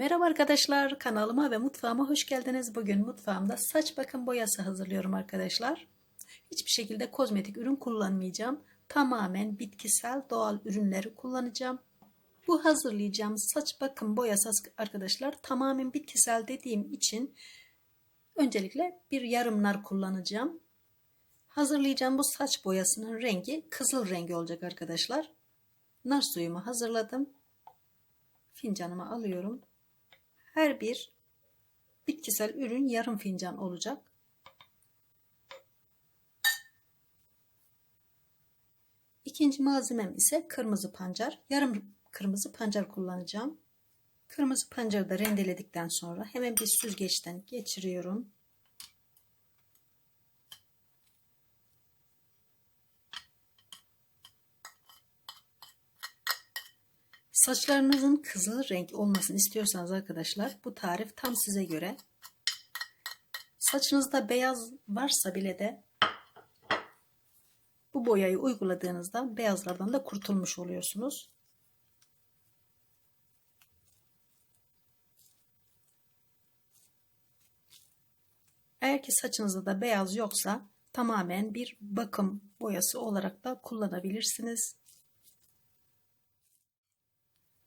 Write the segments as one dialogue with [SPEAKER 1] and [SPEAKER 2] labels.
[SPEAKER 1] Merhaba arkadaşlar, kanalıma ve mutfağıma hoş geldiniz. Bugün mutfağımda saç bakım boyası hazırlıyorum arkadaşlar. Hiçbir şekilde kozmetik ürün kullanmayacağım. Tamamen bitkisel doğal ürünleri kullanacağım. Bu hazırlayacağım saç bakım boyası arkadaşlar tamamen bitkisel dediğim için öncelikle bir yarımlar kullanacağım. Hazırlayacağım bu saç boyasının rengi kızıl rengi olacak arkadaşlar. Nar suyumu hazırladım. Fincanıma alıyorum. Her bir bitkisel ürün yarım fincan olacak. İkinci malzemem ise kırmızı pancar. Yarım kırmızı pancar kullanacağım. Kırmızı pancarı da rendeledikten sonra hemen bir süzgeçten geçiriyorum. Saçlarınızın kızıl renk olmasını istiyorsanız arkadaşlar bu tarif tam size göre. Saçınızda beyaz varsa bile de bu boyayı uyguladığınızda beyazlardan da kurtulmuş oluyorsunuz. Eğer ki saçınızda da beyaz yoksa tamamen bir bakım boyası olarak da kullanabilirsiniz.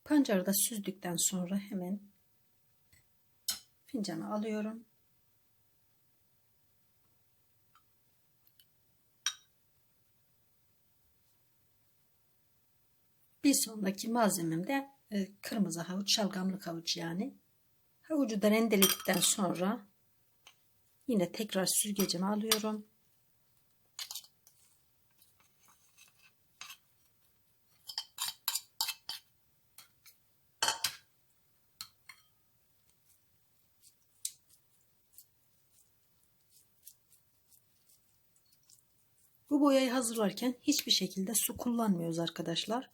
[SPEAKER 1] Pancarı da süzdükten sonra hemen fincanı alıyorum. Bir sonraki malzemem de e, kırmızı havuç, şalgamlık havuç yani. Havucu da rendeledikten sonra yine tekrar süzgecimi alıyorum. Bu boyayı hazırlarken hiçbir şekilde su kullanmıyoruz arkadaşlar.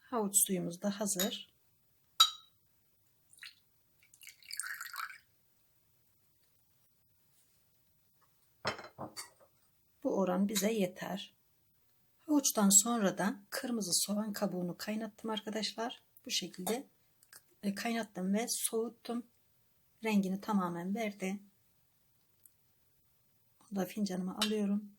[SPEAKER 1] Havuç suyumuz da hazır. Bu oran bize yeter. Havuçtan sonra da kırmızı soğan kabuğunu kaynattım arkadaşlar. Bu şekilde kaynattım ve soğuttum. Rengini tamamen verdi. Bunu da fincanıma alıyorum.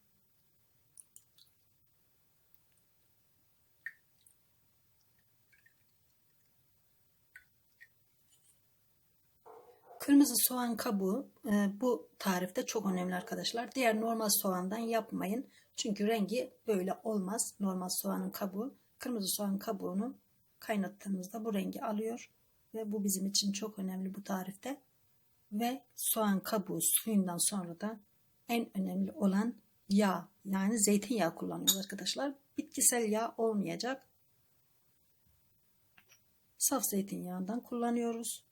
[SPEAKER 1] Kırmızı soğan kabuğu e, bu tarifte çok önemli arkadaşlar. Diğer normal soğandan yapmayın. Çünkü rengi böyle olmaz. Normal soğanın kabuğu. Kırmızı soğan kabuğunu kaynattığımızda bu rengi alıyor. Ve bu bizim için çok önemli bu tarifte. Ve soğan kabuğu suyundan sonra da en önemli olan yağ yani zeytinyağı kullanıyoruz arkadaşlar. Bitkisel yağ olmayacak. Saf zeytinyağından kullanıyoruz.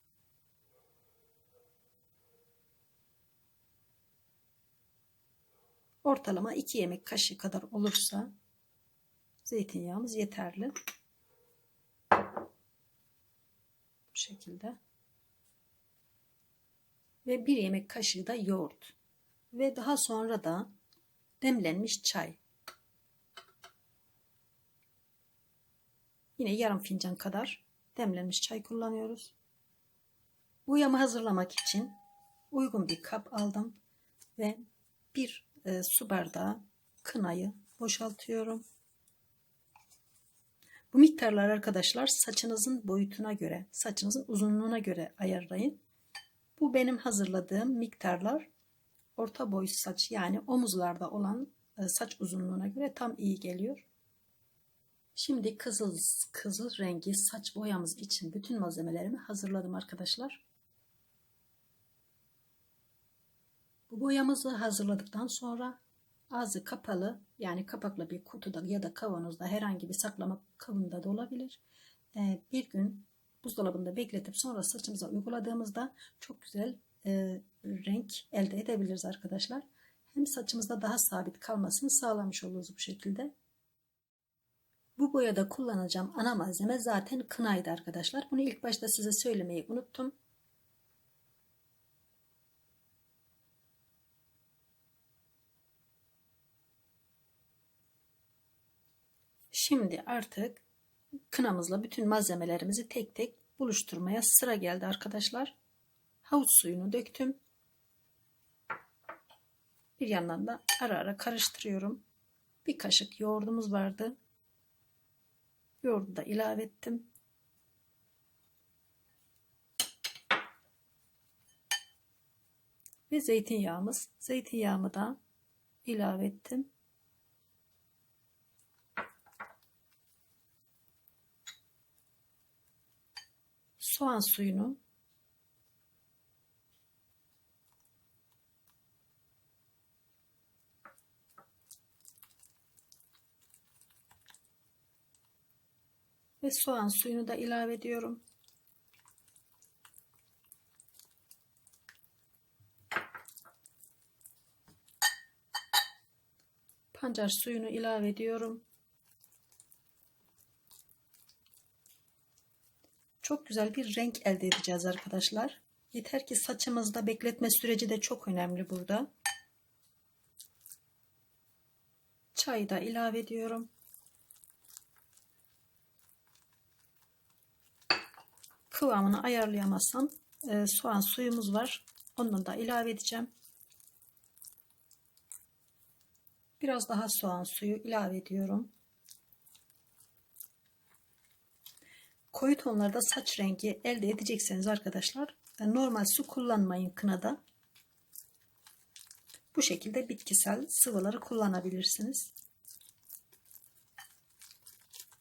[SPEAKER 1] Ortalama 2 yemek kaşığı kadar olursa zeytinyağımız yeterli. Bu şekilde. Ve bir yemek kaşığı da yoğurt. Ve daha sonra da demlenmiş çay. Yine yarım fincan kadar demlenmiş çay kullanıyoruz. Bu yamı hazırlamak için uygun bir kap aldım ve bir e, su bardağı kınayı boşaltıyorum. Bu miktarlar arkadaşlar saçınızın boyutuna göre, saçınızın uzunluğuna göre ayarlayın. Bu benim hazırladığım miktarlar orta boy saç yani omuzlarda olan e, saç uzunluğuna göre tam iyi geliyor. Şimdi kızıl kızıl rengi saç boyamız için bütün malzemelerimi hazırladım arkadaşlar. Bu boyamızı hazırladıktan sonra ağzı kapalı yani kapaklı bir kutuda ya da kavanozda herhangi bir saklama kabında da olabilir. Ee, bir gün buzdolabında bekletip sonra saçımıza uyguladığımızda çok güzel e, renk elde edebiliriz arkadaşlar. Hem saçımızda daha sabit kalmasını sağlamış oluruz bu şekilde. Bu boyada kullanacağım ana malzeme zaten kınaydı arkadaşlar. Bunu ilk başta size söylemeyi unuttum. Şimdi artık kınamızla bütün malzemelerimizi tek tek buluşturmaya sıra geldi arkadaşlar. Havuç suyunu döktüm. Bir yandan da ara ara karıştırıyorum. Bir kaşık yoğurdumuz vardı. Yoğurdu da ilave ettim. Ve zeytinyağımız. Zeytinyağımı da ilave ettim. Soğan suyunu ve soğan suyunu da ilave ediyorum. Pancar suyunu ilave ediyorum. Çok güzel bir renk elde edeceğiz arkadaşlar. Yeter ki saçımızda bekletme süreci de çok önemli burada. Çayı da ilave ediyorum. Kıvamını ayarlayamazsam e, soğan suyumuz var. Ondan da ilave edeceğim. Biraz daha soğan suyu ilave ediyorum. Koyu tonlarda saç rengi elde edecekseniz arkadaşlar e, normal su kullanmayın kınada. Bu şekilde bitkisel sıvıları kullanabilirsiniz.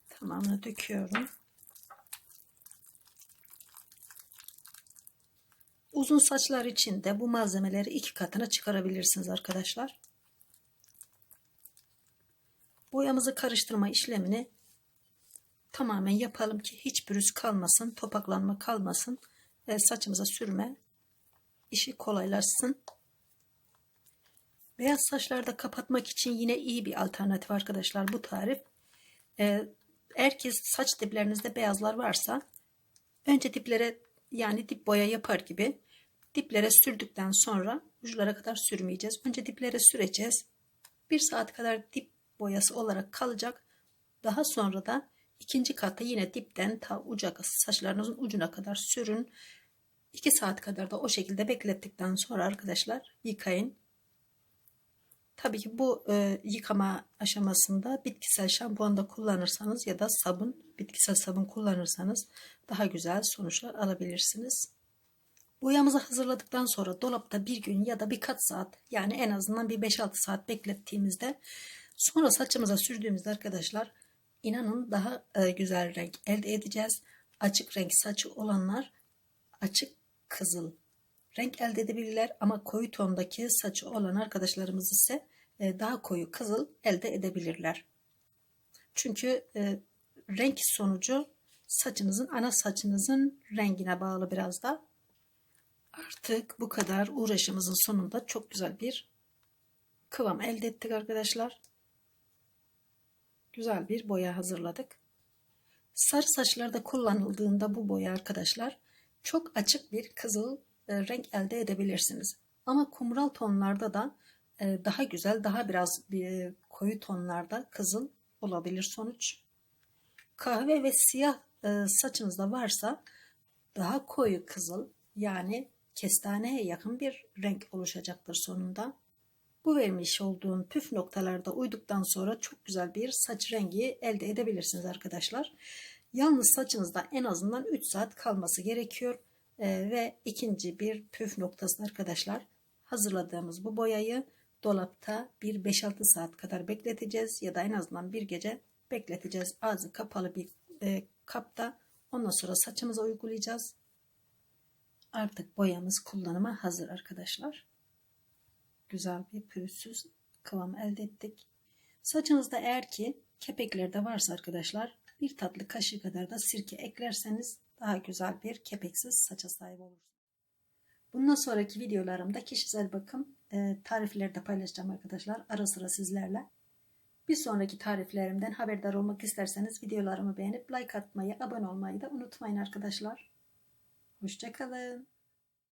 [SPEAKER 1] Tamamını döküyorum. Uzun saçlar için de bu malzemeleri iki katına çıkarabilirsiniz arkadaşlar. Boyamızı karıştırma işlemini tamamen yapalım ki hiç pürüz kalmasın, topaklanma kalmasın. ve saçımıza sürme işi kolaylaşsın. Beyaz saçlarda kapatmak için yine iyi bir alternatif arkadaşlar bu tarif. Ee, eğer ki saç diplerinizde beyazlar varsa önce diplere yani dip boya yapar gibi diplere sürdükten sonra uçlara kadar sürmeyeceğiz. Önce diplere süreceğiz. Bir saat kadar dip boyası olarak kalacak. Daha sonra da ikinci katta yine dipten ta uca saçlarınızın ucuna kadar sürün. 2 saat kadar da o şekilde beklettikten sonra arkadaşlar yıkayın. Tabii ki bu e, yıkama aşamasında bitkisel şampuan da kullanırsanız ya da sabun, bitkisel sabun kullanırsanız daha güzel sonuçlar alabilirsiniz. Boyamızı hazırladıktan sonra dolapta bir gün ya da birkaç saat yani en azından bir 5-6 saat beklettiğimizde Sonra saçımıza sürdüğümüzde arkadaşlar inanın daha e, güzel renk elde edeceğiz. Açık renk saçı olanlar açık kızıl renk elde edebilirler ama koyu tondaki saçı olan arkadaşlarımız ise e, daha koyu kızıl elde edebilirler. Çünkü e, renk sonucu saçınızın ana saçınızın rengine bağlı biraz da. Artık bu kadar uğraşımızın sonunda çok güzel bir kıvam elde ettik arkadaşlar güzel bir boya hazırladık. Sarı saçlarda kullanıldığında bu boya arkadaşlar çok açık bir kızıl e, renk elde edebilirsiniz. Ama kumral tonlarda da e, daha güzel, daha biraz bir koyu tonlarda kızıl olabilir sonuç. Kahve ve siyah e, saçınızda varsa daha koyu kızıl yani kestaneye yakın bir renk oluşacaktır sonunda. Bu vermiş olduğum püf noktalarda uyduktan sonra çok güzel bir saç rengi elde edebilirsiniz arkadaşlar. Yalnız saçınızda en azından 3 saat kalması gerekiyor. Ee, ve ikinci bir püf noktası arkadaşlar hazırladığımız bu boyayı dolapta bir 5-6 saat kadar bekleteceğiz ya da en azından bir gece bekleteceğiz. Ağzı kapalı bir e, kapta ondan sonra saçımıza uygulayacağız. Artık boyamız kullanıma hazır arkadaşlar güzel bir pürüzsüz kıvam elde ettik. Saçınızda eğer ki kepekler de varsa arkadaşlar bir tatlı kaşığı kadar da sirke eklerseniz daha güzel bir kepeksiz saça sahip olursunuz. Bundan sonraki videolarımda kişisel bakım e, tarifleri de paylaşacağım arkadaşlar ara sıra sizlerle. Bir sonraki tariflerimden haberdar olmak isterseniz videolarımı beğenip like atmayı, abone olmayı da unutmayın arkadaşlar. Hoşçakalın.